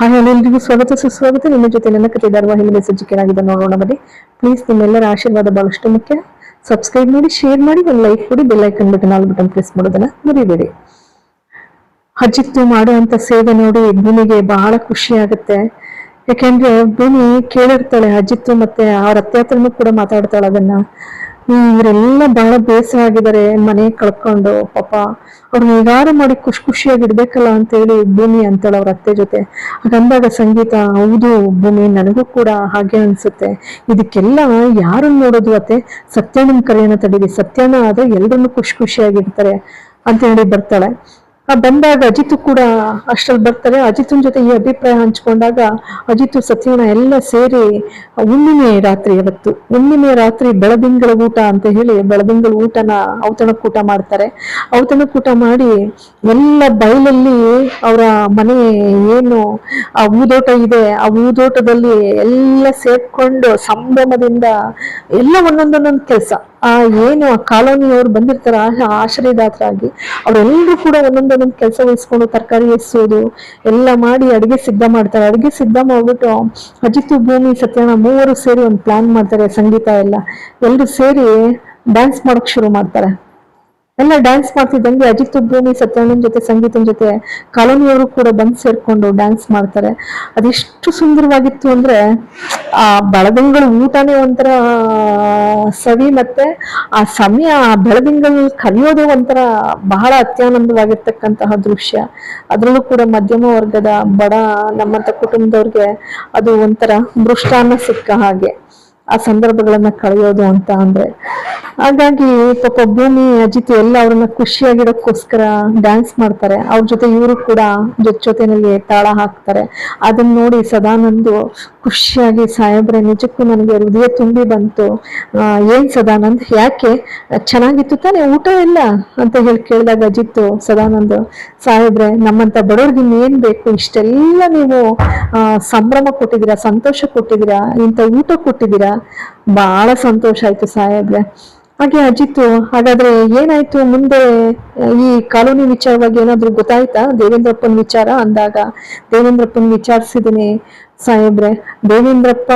Hi ಎಲ್ಲರಿಗೂ ಸ್ವಾಗತ. ಸುಸ್ವಾಗತ. ನಿಮ್ಮ ಜೊತೆ ನನ್ನ ಕತೆ ಧಾರಾವಾಹಿ ಮೆಸೇಜ್ ಏನಾಗಿದೆ ನೋಡೋಣ ಬನ್ನಿ. ಪ್ಲೀಸ್ ನಿಮ್ಮೆಲ್ಲರ ಆಶೀರ್ವಾದ ಬಹಳಷ್ಟು ಮುಖ್ಯ. ಸಬ್ಸ್ಕ್ರೈಬ್ ಮಾಡಿ ಶೇರ್ ಮಾಡಿ, ಒಂದು ಲೈಕ್ ಕೊಡಿ bell icon button all button press ಮಾಡೋದನ್ನ ಮರಿಬೇಡಿ. ಅಜಿತ್ತು ಮಾಡುವಂತ ಸೇವೆ ನೋಡಿ ಭೂಮಿಗೆ ಬಹಳ ಖುಷಿ ಆಗುತ್ತೆ. ಯಾಕೆಂದ್ರೆ ಭೂಮಿ ಕೇಳಿರ್ತಾಳೆ ಅಜಿತ್ತು ಮತ್ತೆ ಅವ್ರ ಅತ್ತೆ ಹತ್ರನೂ ಕೂಡ ಮಾತಾಡ್ತಾಳೆ ಅದನ್ನ. ಇವರೆಲ್ಲ ಬಹಳ ಬೇಸರ ಆಗಿದ್ದಾರೆ ಮನೆ ಕಳ್ಕೊಂಡು, ಪಾಪ. ಅವ್ರು ಹೇಗಾರು ಮಾಡಿ ಖುಷಿ ಖುಷಿಯಾಗಿ ಇಡ್ಬೇಕಲ್ಲ ಅಂತ ಹೇಳಿ ಭೂಮಿ ಅಂತಾಳೆ ಅವ್ರ ಅತ್ತೆ ಜೊತೆ. ಹಾಗಂದಾಗ ಸಂಗೀತ, ಹೌದು, ಭೂಮಿ ನನಗೂ ಕೂಡ ಹಾಗೆ ಅನ್ಸುತ್ತೆ. ಇದಕ್ಕೆಲ್ಲ ಯಾರು ನೋಡೋದು ಅತ್ತೆ? ಸತ್ಯನ ಕರೆಯನ್ನ ತಡೀರಿ. ಸತ್ಯನ ಆದ್ರೆ ಎಲ್ರನ್ನೂ ಖುಷಿ ಖುಷಿಯಾಗಿರ್ತಾರೆ ಅಂತ ಹೇಳಿ ಬರ್ತಾಳೆ. ಬಂದಾಗ ಅಜಿತು ಕೂಡ ಅಷ್ಟ್ರಲ್ಲಿ ಬರ್ತಾರೆ. ಅಜಿತನ ಜೊತೆ ಈ ಅಭಿಪ್ರಾಯ ಹಂಚ್ಕೊಂಡಾಗ ಅಜಿತು ಸತ್ಯನ ಎಲ್ಲ ಸೇರಿ ಹುಣ್ಣಿಮೆ ರಾತ್ರಿ ಇವತ್ತು ಹುಣ್ಣಿಮೆ ರಾತ್ರಿ ಬೆಳದಿಂಗಳ ಊಟ ಅಂತ ಹೇಳಿ ಬೆಳದಿಂಗಳ ಊಟನ ಔತಣಕ್ಕೂಟ ಮಾಡ್ತಾರೆ. ಔತಣಕ್ಕೂಟ ಮಾಡಿ ಎಲ್ಲ ಬಯಲಲ್ಲಿ ಅವರ ಮನೆ ಏನು ಆ ಊದೋಟ ಇದೆ, ಆ ಊದೋಟದಲ್ಲಿ ಎಲ್ಲ ಸೇರ್ಕೊಂಡು ಸಂಭ್ರಮದಿಂದ ಎಲ್ಲ ಒಂದೊಂದೊಂದೊಂದು ಕೆಲಸ. ಆ ಏನು ಆ ಕಾಲೋನಿಯವರು ಬಂದಿರ್ತಾರ ಆಶ್ರಯದಾತರಾಗಿ ಅವರೆಲ್ಲರೂ ಕೂಡ ಒಂದೊಂದೊಂದೊಂದು ಕೆಲಸ ವಹಿಸ್ಕೊಂಡು ತರಕಾರಿ ಎಸೋದು ಎಲ್ಲ ಮಾಡಿ ಅಡುಗೆ ಸಿದ್ಧ ಮಾಡ್ತಾರೆ. ಅಡುಗೆ ಸಿದ್ಧ ಮಾಡ್ಬಿಟ್ಟು ಅಜಿತ್ ಭೂಮಿ ಸತ್ಯನ ಮೂವರು ಸೇರಿ ಒಂದು ಪ್ಲಾನ್ ಮಾಡ್ತಾರೆ, ಸಂಗೀತ ಎಲ್ಲ. ಎಲ್ಲರೂ ಸೇರಿ ಡ್ಯಾನ್ಸ್ ಮಾಡೋಕೆ ಶುರು ಮಾಡ್ತಾರೆ. ಎಲ್ಲ ಡ್ಯಾನ್ಸ್ ಮಾಡ್ತಿದ್ದಂಗೆ ಅಜಿತ್ ಭೂಮಿ ಸತ್ಯಾನಂದ್ ಜೊತೆ, ಸಂಗೀತನ ಜೊತೆ, ಕಾಲೋನಿಯವರು ಕೂಡ ಬಂದು ಸೇರ್ಕೊಂಡು ಡ್ಯಾನ್ಸ್ ಮಾಡ್ತಾರೆ. ಅದೆಷ್ಟು ಸುಂದರವಾಗಿತ್ತು ಅಂದ್ರೆ, ಆ ಬೆಳದಿಂಗಳ ಊಟನೇ ಒಂಥರ, ಸವಿ ಮತ್ತೆ ಆ ಸಮಯ, ಆ ಬೆಳದಿಂಗಳು ಕಲಿಯೋದು ಒಂಥರ ಬಹಳ ಅತ್ಯಾನಂದವಾಗಿರ್ತಕ್ಕಂತಹ ದೃಶ್ಯ. ಅದರಲ್ಲೂ ಕೂಡ ಮಧ್ಯಮ ವರ್ಗದ ಬಡ ನಮ್ಮಂತ ಕುಟುಂಬದವ್ರಿಗೆ ಅದು ಒಂಥರ ಮೃಷ್ಟಾನ್ನ ಸಿಕ್ಕ ಹಾಗೆ. ಆ ಸಂದರ್ಭಗಳನ್ನ ಕಳೆಯೋದು ಅಂತ ಅಂದ್ರೆ. ಹಾಗಾಗಿ ಪಾಪ ಭೂಮಿ, ಅಜಿತ್ ಎಲ್ಲ ಅವ್ರನ್ನ ಖುಷಿಯಾಗಿಡೋಕ್ಕೋಸ್ಕರ ಡ್ಯಾನ್ಸ್ ಮಾಡ್ತಾರೆ. ಅವ್ರ ಜೊತೆ ಇವರು ಕೂಡ ಜೊತೆ ಜೊತೆನಲ್ಲಿ ತಾಳ ಹಾಕ್ತಾರೆ. ಅದನ್ನ ನೋಡಿ ಸದಾನಂದು ಖುಷಿಯಾಗಿ ಸಾಹೇಬ್ರೆ ನಿಜಕ್ಕೂ ನನಗೆ ಹೃದಯ ತುಂಬಿ ಬಂತು. ಏನ್ ಸದಾನಂದ್, ಯಾಕೆ? ಚೆನ್ನಾಗಿತ್ತು ತಾನೇ, ಊಟ ಎಲ್ಲ? ಅಂತ ಹೇಳಿ ಕೇಳಿದಾಗ ಅಜಿತ್ ಸದಾನಂದ್ ಸಾಹೇಬ್ರೆ ನಮ್ಮಂತ ಬಡವ್ರಿಗೆ ಇನ್ನೇನ್ ಬೇಕು? ಇಷ್ಟೆಲ್ಲ ನೀವು ಸಂಭ್ರಮ ಕೊಟ್ಟಿದ್ದೀರಾ, ಸಂತೋಷ ಕೊಟ್ಟಿದ್ದೀರಾ, ಇಂಥ ಊಟ ಕೊಟ್ಟಿದ್ದೀರಾ? ಬಹಳ ಸಂತೋಷ ಆಯ್ತು ಸಾಹೇಬ್ರೆ. ಹಾಗೆ ಅಜಿತ್ ಹಾಗಾದ್ರೆ ಏನಾಯ್ತು ಮುಂದೆ, ಈ ಕಾಲೋನಿ ವಿಚಾರವಾಗಿ ಏನಾದ್ರು ಗೊತ್ತಾಯ್ತಾ? ದೇವೇಂದ್ರಪ್ಪನ ವಿಚಾರ ಅಂದಾಗ ದೇವೇಂದ್ರಪ್ಪನ್ ವಿಚಾರಿಸಿದೀನಿ ಸಾಹೇಬ್ರೆ. ದೇವೇಂದ್ರಪ್ಪ,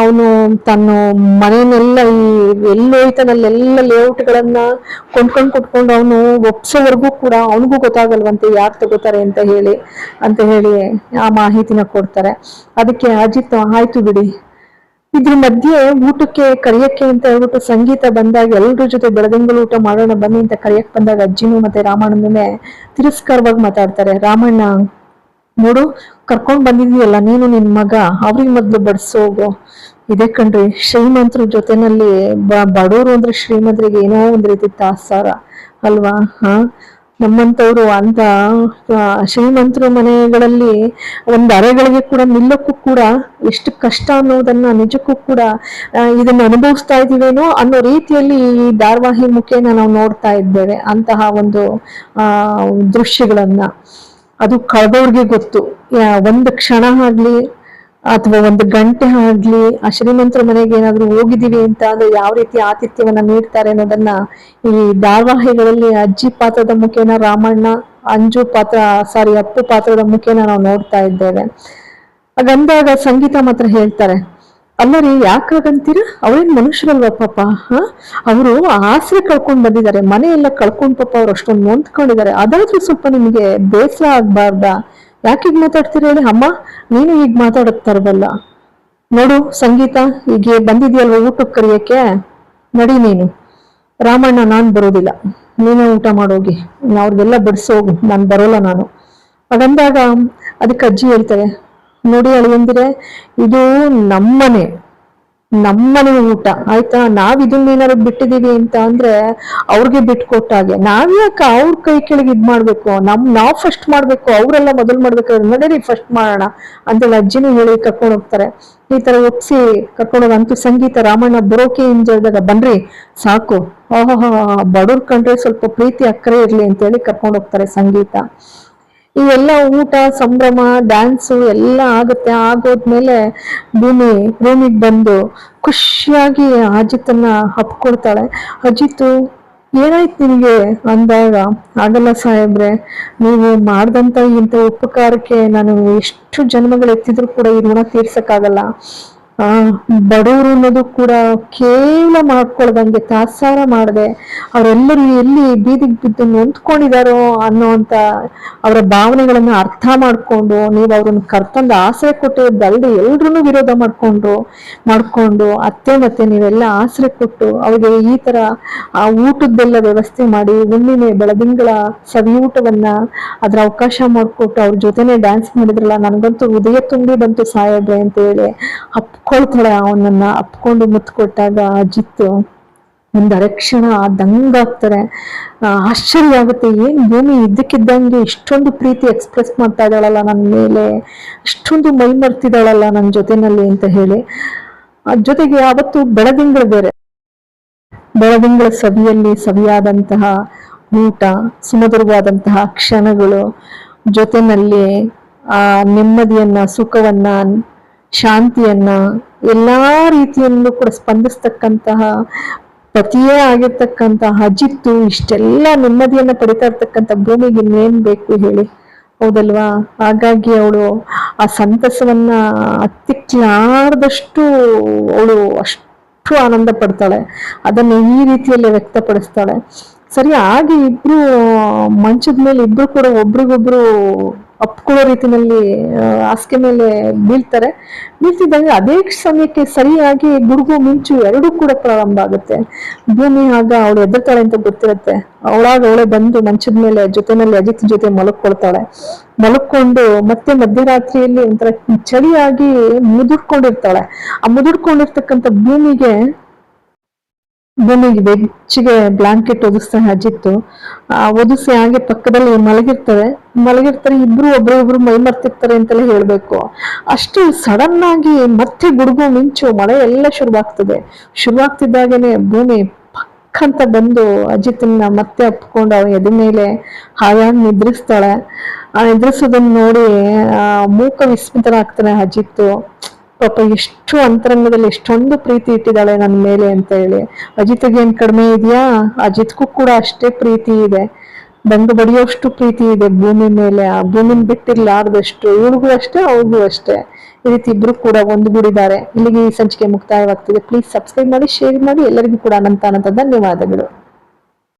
ಅವನು ತನ್ನ ಮನೆಯನ್ನೆಲ್ಲ ಈ ಲೇಔಟ್ ಲೇಔಟ್ಗಳನ್ನ ಕೊಂಡ್ಕೊಂಡು ಕೊಟ್ಕೊಂಡು ಅವನು ಒಪ್ಸೋವರೆಗೂ ಕೂಡ ಅವನಿಗೂ ಗೊತ್ತಾಗಲ್ವಂತೆ ಯಾರು ತಗೋತಾರೆ ಅಂತ ಹೇಳಿ ಅಂತ ಹೇಳಿ ಆ ಮಾಹಿತಿನ ಕೊಡ್ತಾರೆ. ಅದಕ್ಕೆ ಅಜಿತ್ ಆಯ್ತು ಬಿಡಿ ಇದ್ರ ಮಧ್ಯೆ ಊಟಕ್ಕೆ ಕರೆಯಕ್ಕೆ ಅಂತ ಹೇಳ್ಬಿಟ್ಟು ಸಂಗೀತ ಬಂದಾಗ ಎಲ್ರ ಜೊತೆ ಬೆಳದಿಂಗಳು ಊಟ ಮಾಡೋಣ ಬನ್ನಿ ಅಂತ ಕರಿಯಕ್ ಬಂದಾಗ ಅಜ್ಜಿನೂ ಮತ್ತೆ ರಾಮಣ್ಣನೇ ತಿರಸ್ಕಾರವಾಗಿ ಮಾತಾಡ್ತಾರೆ, ರಾಮಣ್ಣ, ನೋಡು, ಕರ್ಕೊಂಡ್ ಬಂದಿದೀಯಲ್ಲ ನೀನು ನಿನ್ ಮಗ, ಅವ್ರಿಗೆ ಮೊದ್ಲು ಬಡ್ಸೋಗು ಇದೇ ಕಣ್ರಿ, ಶ್ರೀಮಂತರ ಜೊತೆನಲ್ಲಿ ಬಡವರು ಅಂದ್ರೆ ಶ್ರೀಮಂತರಿಗೆ ಏನೋ ಒಂದ್ ರೀತಿ ತಾಸಾರ ಅಲ್ವಾ? ಹಾ? ನಮ್ಮಂತವ್ರು ಅಂತ ಶ್ರೀಮಂತರು ಮನೆಗಳಲ್ಲಿ ಒಂದು ಅರೆಗಳಿಗೆ ಕೂಡ, ನಿಲ್ಲಕ್ಕೂ ಕೂಡ ಎಷ್ಟು ಕಷ್ಟ ಅನ್ನೋದನ್ನ, ನಿಜಕ್ಕೂ ಕೂಡ ಇದನ್ನು ಅನುಭವಿಸ್ತಾ ಇದೀವೇನೋ ಅನ್ನೋ ರೀತಿಯಲ್ಲಿ ಈ ಧಾರಾವಾಹಿ ಮುಖೇನ ನಾವು ನೋಡ್ತಾ ಇದ್ದೇವೆ. ಅಂತಹ ಒಂದು, ಆ, ದೃಶ್ಯಗಳನ್ನ. ಅದು ಕಳೆದವ್ರಿಗೆ ಗೊತ್ತು. ಒಂದು ಕ್ಷಣ ಆಗ್ಲಿ ಅಥವಾ ಒಂದು ಗಂಟೆ ಆಗ್ಲಿ, ಆ ಶ್ರೀಮಂತರ ಮನೆಗೆ ಏನಾದ್ರು ಹೋಗಿದೀವಿ ಅಂತ ಅಂದ್ರೆ ಯಾವ ರೀತಿ ಆತಿಥ್ಯವನ್ನ ನೀಡ್ತಾರೆ ಅನ್ನೋದನ್ನ ಈ ಧಾರಾವಾಹಿಗಳಲ್ಲಿ ಅಜ್ಜಿ ಪಾತ್ರದ ಮುಖೇನ ರಾಮಣ್ಣ, ಅಂಜು ಪಾತ್ರ ಸಾರಿ ಅಪ್ಪು ಪಾತ್ರದ ಮುಖೇನ ನಾವು ನೋಡ್ತಾ ಇದ್ದೇವೆ. ಹಾಗಂದಾಗ ಸಂಗೀತ ಮಾತ್ರ ಹೇಳ್ತಾರೆ. ಅಲ್ಲ ರೀ ಯಾಕಾಗಂತೀರ? ಅವ್ರೇನ್ ಮನುಷ್ಯರಲ್ವ ಪಾಪ? ಹ? ಅವರು ಆಸರೆ ಕಳ್ಕೊಂಡ್ ಬಂದಿದ್ದಾರೆ, ಮನೆಯೆಲ್ಲ ಕಳ್ಕೊಂಡ್ ಪಾಪ ಅವ್ರು ಅಷ್ಟೊಂದು ನೊಂದ್ಕೊಂಡಿದ್ದಾರೆ. ಅದಾದ್ರೂ ಸ್ವಲ್ಪ ನಿಮ್ಗೆ ಬೇಸರ ಆಗ್ಬಾರ್ದಾ? ಯಾಕೆ ಈಗ ಮಾತಾಡ್ತೀರ ಹೇಳಿ? ಅಮ್ಮ, ನೀನು ಈಗ ಮಾತಾಡುತ್ತಾರವಲ್ಲ ನೋಡು, ಸಂಗೀತ ಈಗ ಬಂದಿದ್ಯಲ್ವ ಊಟಕ್ಕೆ ಕರಿಯಕ್ಕೆ? ನಡಿ ನೀನು. ರಾಮಣ್ಣ, ನಾನು ಬರೋದಿಲ್ಲ. ನೀನೇ ಊಟ ಮಾಡೋಗಿ. ಅವ್ರಿಗೆಲ್ಲ ಬಡಿಸೋಗು. ನಾನು ಬರೋಲ್ಲ ನಾನು. ಹಾಗಂದಾಗ ಅದಕ್ಕೆ ಅಜ್ಜಿ ಹೇಳ್ತಾರೆ, ನೋಡಿ ಅಳಿಯಂದಿರೆ, ಇದು ನಮ್ಮನೆ. ನಮ್ಮನೆ ಊಟ. ಆಯ್ತಾ? ನಾವ್ ಇದನ್ನೇನಾದ್ರು ಬಿಟ್ಟಿದೀವಿ ಅಂತ ಅಂದ್ರೆ ಅವ್ರಿಗೆ ಬಿಟ್ಕೊಟ್ಟಾಗೆ. ನಾವ್ಯಾಕೆ ಅವ್ರ ಕೈ ಕೆಳಗೆ ಇದ್ ಮಾಡ್ಬೇಕು? ನಮ್, ನಾವ್ ಫಸ್ಟ್ ಮಾಡ್ಬೇಕು, ಅವರೆಲ್ಲ ಮೊದಲ್ ಮಾಡ್ಬೇಕಾದ್ರೆ ನಡೀರಿ ಫಸ್ಟ್ ಮಾಡೋಣ ಅಂತೇಳಿ ಅಜ್ಜಿನೂ ಹೇಳಿ ಕರ್ಕೊಂಡು ಹೋಗ್ತಾರೆ. ಈ ತರ ಒಪ್ಸಿ ಕರ್ಕೊಂಡು ಹೋಗ ಅಂತೂ ಸಂಗೀತ ರಾಮಣ್ಣ ಬರೋಕೆ ಹಿಂಜರಿದಾಗ ಬನ್ರಿ, ಸಾಕು. ಓಹೋ ಬಡವ್ರ ಕಂಡ್ರೆ ಸ್ವಲ್ಪ ಪ್ರೀತಿ ಅಕ್ಕರೆ ಇರ್ಲಿ ಅಂತೇಳಿ ಕರ್ಕೊಂಡು ಹೋಗ್ತಾರೆ ಸಂಗೀತ. ಇವೆಲ್ಲ ಊಟ, ಸಂಭ್ರಮ ಡ್ಯಾನ್ಸು ಎಲ್ಲ ಆಗುತ್ತೆ. ಆಗೋದ್ಮೇಲೆ ಭೂಮಿ, ಭೂಮಿಗೆ ಬಂದು ಖುಷಿಯಾಗಿ ಅಜಿತನ್ನ ಹಪ್ಕೊಳ್ತಾಳೆ. ಅಜಿತು, ಏನಾಯ್ತು ನಿನಗೆ? ಅಂದಾಗ, ಆಗಲ್ಲ ಸಾಹೇಬ್ರೆ, ನೀವು ಮಾಡ್ದಂತ ಇಂಥ ಉಪಕಾರಕ್ಕೆ ನಾನು ಎಷ್ಟು ಜನ್ಮಗಳು ಎತ್ತಿದ್ರು ಕೂಡ ಈ ಋಣ ತೀರ್ಸಕ್ಕಾಗಲ್ಲ. ಬಡವರು ಅನ್ನೋದು ಕೂಡ ಕೇವಲ ಮಾಡ್ಕೊಳ್ದಂಗೆ, ತಾತ್ಸಾರ ಮಾಡದೆ ಅವರೆಲ್ಲರೂ ಎಲ್ಲಿ ಬೀದಿಗೆ ಬಿದ್ದು ನಿಂತ್ಕೊಂಡಿದಾರೋ ಅನ್ನೋಂತ ಅವರ ಭಾವನೆಗಳನ್ನು ಅರ್ಥ ಮಾಡ್ಕೊಂಡು, ನೀವು ಅವ್ರನ್ನ ಕರ್ತಂದು ಆಸರೆ ಕೊಟ್ಟಿದ್ದಲ್ದೆ ಎಲ್ರೂ ವಿರೋಧ ಮಾಡ್ಕೊಂಡ್ರು ಮಾಡಿಕೊಂಡು, ಅತ್ತೆ ಮತ್ತೆ ನೀವೆಲ್ಲ ಆಸರೆ ಕೊಟ್ಟು ಅವ್ರಿಗೆ ಈ ತರ ಆ ಊಟದ್ದೆಲ್ಲ ವ್ಯವಸ್ಥೆ ಮಾಡಿ, ಹುಣ್ಣಿಮೆ, ಬೆಳದಿಂಗಳ ಸವಿಯೂಟವನ್ನ ಅದರ ಅವಕಾಶ ಮಾಡಿಕೊಟ್ಟು ಅವ್ರ ಜೊತೆನೆ ಡ್ಯಾನ್ಸ್ ಮಾಡಿದ್ರಲ್ಲ, ನನಗಂತೂ ಹೃದಯ ತುಂಬಿ ಬಂತು ಸಾಹೇಬ್ರೆ ಅಂತ ಹೇಳಿ ಅಪ್ಕೊಳ್ತಾಳೆ ಅವನನ್ನ ಅಪ್ಕೊಂಡು ಮುತ್ಕೊಟ್ಟಾಗ ಅಜಿತ್ತು ಒಂದು ಅರಕ್ಷಣ ದಂಗಾಗ್ತಾರೆ ಆಶ್ಚರ್ಯ ಆಗುತ್ತೆ. ಏನು, ಭೂಮಿ ಇದ್ದಕ್ಕಿದ್ದಂಗೆ ಇಷ್ಟೊಂದು ಪ್ರೀತಿ ಎಕ್ಸ್ಪ್ರೆಸ್ ಮಾಡ್ತಾ ಇದ್ದಾಳಲ್ಲ ನನ್ನ ಮೇಲೆ. ಇಷ್ಟೊಂದು ಮೈ ಮರ್ತಿದ್ದಾಳಲ್ಲ ನನ್ನ ಜೊತೆನಲ್ಲಿ ಅಂತ ಹೇಳಿ. ಜೊತೆಗೆ ಅವತ್ತು ಬೆಳದಿಂಗಳು ಬೇರೆ. ಬೆಳದಿಂಗಳ ಸವಿಯಲ್ಲಿ ಸವಿಯಾದಂತಹ ಊಟ, ಸುಮಧುರವಾದಂತಹ ಕ್ಷಣಗಳು, ಜೊತೆನಲ್ಲಿ ಆ ನೆಮ್ಮದಿಯನ್ನ, ಸುಖವನ್ನ ಶಾಂತಿಯನ್ನ ಎಲ್ಲ ರೀತಿಯಲ್ಲೂ ಕೂಡ ಸ್ಪಂದಿಸ್ತಕ್ಕಂತಹ, ಪತಿಯೇ ಆಗಿರ್ತಕ್ಕಂತಹ ಅಜಿತ್ತು ಇಷ್ಟೆಲ್ಲ ನೆಮ್ಮದಿಯನ್ನ ಪಡಿತಾ ಇರ್ತಕ್ಕಂಥ ಭೂಮಿಗೆ ಇನ್ನೇನ್ ಬೇಕು ಹೇಳಿ. ಹೌದಲ್ವಾ? ಹಾಗಾಗಿ ಅವಳು ಆ ಸಂತಸವನ್ನ ಹತ್ತಿಕ್ಲಾರ್ದಷ್ಟು ಅವಳು ಅಷ್ಟು ಆನಂದ ಪಡ್ತಾಳೆ. ಅದನ್ನು ಈ ರೀತಿಯಲ್ಲಿ ವ್ಯಕ್ತಪಡಿಸ್ತಾಳೆ. ಸರಿ, ಹಾಗೆ ಇಬ್ರು, ಮಂಚದ ಮೇಲೆ ಇಬ್ರು ಕೂಡ ಒಬ್ರಿಗೊಬ್ರು ಅಪ್ಕೊಳ್ಳೋ ರೀತಿನಲ್ಲಿ ಹಾಸಿಗೆ ಮೇಲೆ ಬೀಳ್ತಾರೆ. ಬೀಳ್ತಿದ್ದಾಗ ಅದೇ ಸಮಯಕ್ಕೆ ಸರಿಯಾಗಿ ಗುಡುಗು ಮಿಂಚು ಎರಡೂ ಕೂಡ ಪ್ರಾರಂಭ ಆಗುತ್ತೆ. ಭೂಮಿ ಆಗ ಅವಳು ಎದುರ್ತಾಳೆ ಅಂತ ಗೊತ್ತಿರುತ್ತೆ. ಅವಳಾಗ ಅವಳೆ ಬಂದು ಮಂಚದ ಮೇಲೆ ಜೊತೆನಲ್ಲಿ ಅಜಿತ್ ಜೊತೆ ಮಲಕ್ಕೊಳ್ತಾಳೆ ಮಲಕ್ಕೊಂಡು ಮತ್ತೆ ಮಧ್ಯರಾತ್ರಿಯಲ್ಲಿ ಒಂಥರ ಚಳಿಯಾಗಿ ಮುದುಡ್ಕೊಂಡಿರ್ತಾಳೆ ಆ ಮುದುಡ್ಕೊಂಡಿರ್ತಕ್ಕಂಥ ಭೂಮಿಗೆ ಭೂಮಿಗೆ ಬೆಚ್ಚಿಗೆ ಬ್ಲಾಂಕೆಟ್ ಒದಿಸ್ತಾನೆ ಅಜ್ಜಿತ್ತು ಆ ಒದಿಸಿ ಹಾಗೆ ಪಕ್ಕದಲ್ಲಿ ಮಲಗಿರ್ತಾರೆ. ಮಲಗಿರ್ತಾರೆ, ಇಬ್ರು ಒಬ್ರು ಮೈ ಮರ್ತಿರ್ತಾರೆ ಅಂತೆಲ್ಲ ಹೇಳ್ಬೇಕು. ಅಷ್ಟು ಸಡನ್ ಆಗಿ ಮತ್ತೆ ಗುಡುಗು ಮಿಂಚು, ಮಳೆ ಎಲ್ಲ ಶುರುವಾಗ್ತದೆ. ಶುರುವಾಗ್ತಿದ್ದಾಗೇನೆ ಭೂಮಿ ಪಕ್ಕ ಅಂತ ಬಂದು ಅಜಿತನ್ನ ಮತ್ತೆ ಅಪ್ಕೊಂಡು ಅವನ ಎದೆ ಮೇಲೆ ಹಾಗಾಗಿ ನಿದ್ರಿಸ್ತಾಳೆ. ಆ, ನಿದ್ರಿಸೋದನ್ನ ನೋಡಿ ಮೂಕ ವಿಸ್ಮಿತನಾಗ್ತಾನೆ ಅಜಿತ್ತು. ಪಾಪ ಎಷ್ಟು ಅಂತರಂಗದಲ್ಲಿ ಎಷ್ಟೊಂದು ಪ್ರೀತಿ ಇಟ್ಟಿದ್ದಾಳೆ ನನ್ನ ಮೇಲೆ ಅಂತ ಹೇಳಿ. ಅಜಿತ್ಗೆ ಏನ್ ಕಡಿಮೆ ಇದೆಯಾ? ಅಜಿತ್ಗೂ ಕೂಡ ಅಷ್ಟೇ ಪ್ರೀತಿ ಇದೆ. ಬಂದು ಬಡಿಯೋಷ್ಟು ಪ್ರೀತಿ ಇದೆ ಭೂಮಿ ಮೇಲೆ. ಆ ಭೂಮಿನ ಬಿಟ್ಟಿರ್ಲಾರ್ದಷ್ಟು ಇವಳಿಗೂ ಅಷ್ಟೇ, ಅವ್ರಿಗೂ ಅಷ್ಟೇ. ಈ ರೀತಿ ಇಬ್ರು ಕೂಡ ಒಂದುಗೂಡಿದ್ದಾರೆ ಇಲ್ಲಿಗೆ ಈ ಸಂಚಿಕೆ ಮುಕ್ತಾಯವಾಗ್ತಿದೆ. ಪ್ಲೀಸ್ ಸಬ್ಸ್ಕ್ರೈಬ್ ಮಾಡಿ ಶೇರ್ ಮಾಡಿ. ಎಲ್ಲರಿಗೂ ಕೂಡ ಅನಂತ ಅನಂತ ಧನ್ಯವಾದಗಳು.